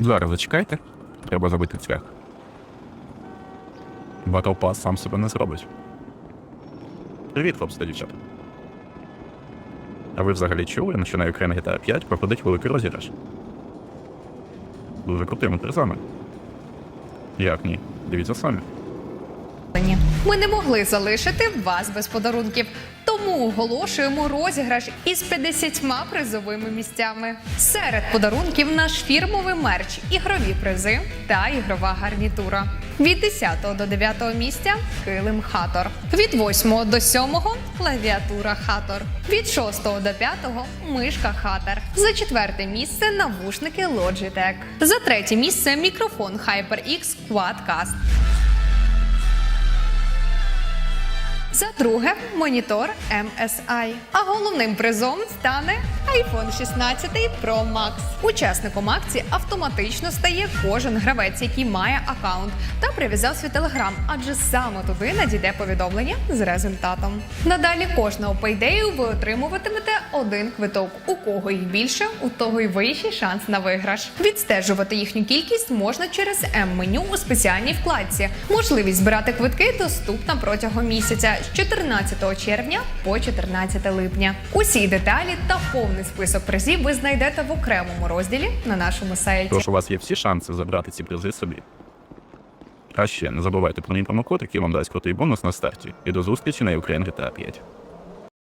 Зараз зачекайте. Треба забити цвях. Pass сам себе не зробить. Привіт, хлопці та дівчата. А ви взагалі чули, що на Ukraine GTA 5 проходить великий розіграш? Дуже крутими призами. Як ні? Дивіться самі. Ми не могли залишити вас без подарунків, тому оголошуємо розіграш із 50 призовими місцями. Серед подарунків наш фірмовий мерч, ігрові призи та ігрова гарнітура. Від 10 до 9 місця килим хатор. Від 8 до 7 клавіатура хатор. Від 6 до 5 мишка хатер. За четверте місце навушники Logitech. За третє місце мікрофон HyperX Quadcast. За друге монітор MSI. А головним призом стане iPhone 16 Pro Max. Учасником акції автоматично стає кожен гравець, який має аккаунт та прив'язав свій телеграм, адже саме туди надійде повідомлення з результатом. Надалі кожного пейдею ви отримуватимете один квиток. У кого їх більше, у того й вищий шанс на виграш. Відстежувати їхню кількість можна через М-меню у спеціальній вкладці. Можливість збирати квитки доступна протягом місяця з 14 червня по 14 липня. Усі деталі та повний список призів ви знайдете в окремому розділі на нашому сайті. Тож у вас є всі шанси забрати ці призи собі. А ще не забувайте про мій промокод, який вам дасть крутий бонус на старті. І до зустрічі на Ukraine GTA 5.